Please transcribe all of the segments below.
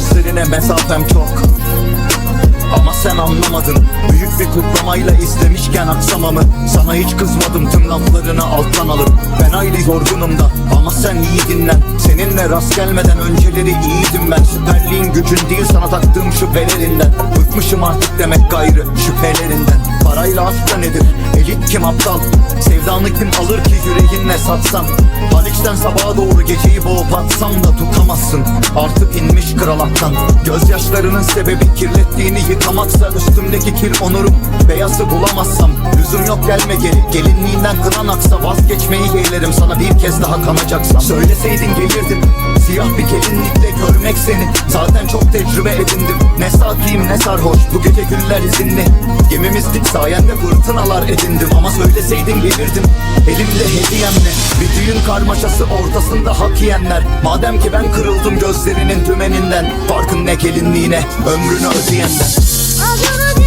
Senene mesafem çok. Ama sen anlamadın. Büyük bir kutlamayla izlemişken aksamamı. Sana hiç kızmadım. Tüm laflarını alttan alıp Ben hayli yorgunum da. Ama sen iyi dinlen. Seninle rast gelmeden önceleri iyiydim ben Süperliğin gücün değil sana taktığım şüphelerinden. Bıkmışım artık demek gayrı şüphelerinden. Parayla aşk da nedir? Elit kim aptal? Sevdanı kim alır ki yüreğinle satsan? Haliç'ten sabaha doğru geceyi boğup atsam da tutamazsın. Artık inmiş kral attan Gözyaşlarının sebebi kirlettiğini yıkamaksa Üstümdeki kir onurum. Beyazı bulamazsam Lüzum yok gelme geri. Gelinliğinden kınan aksa Vazgeçmeyi yeğlerim. Sana bir kez daha kanacaksam. Söyleseydin gelirdim Siyah bir görmek seni. Zaten çok tecrübe edindim. Ne sakiyim ne sarhoş. Bu gece güller izinli. Gemimizdik sayende fırtınalar edindim Ama söyleseydin gelirdim. Elimde hediyemle Bir düğün karmaşası ortasında hak yiyenler. Madem ki ben kırıldım gözlerinin tümeninden. Farkın ne gelinliğine ömrünü ödeyenden. Adını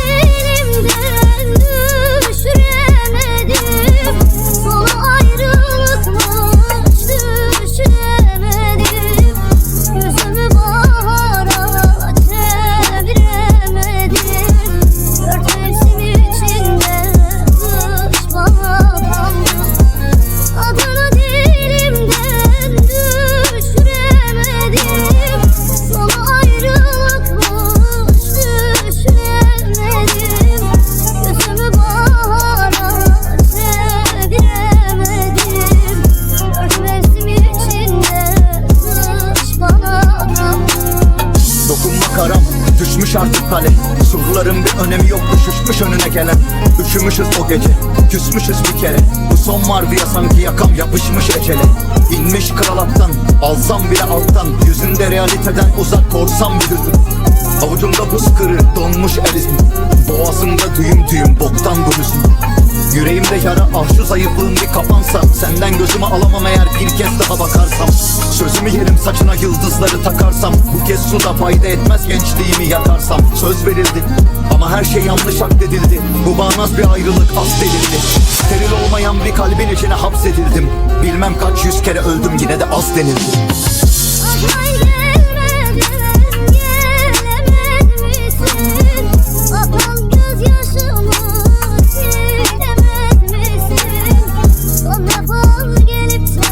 düşmüş artık kale Surların bir önemi yok düşüşmüş önüne gelen. Üşümüşüz o gece küsmüşüz bir kere. Bu son var diye sanki yakam yapışmış ecele. İnmiş kral attan alsam bile alttan. Yüzünde realiteden uzak korsam bir hüzün. Avucumda buz kırı donmuş erizm. Boğazımda düğüm düğüm boktan bu Yüreğimde yara ah şu zayıflığım bir kapansa. Senden gözümü alamam eğer bir kez daha bakarsam. Sözümü yerim saçına yıldızları takarsam. Bu kez su da fayda etmez gençliğimi yakarsam. Söz verildi ama her şey yanlış addedildi Bu bağnaz bir ayrılık affedildi. Steril olmayan bir kalbin içine hapsedildim. Bilmem kaç yüz kere öldüm yine de az denildi Al gelip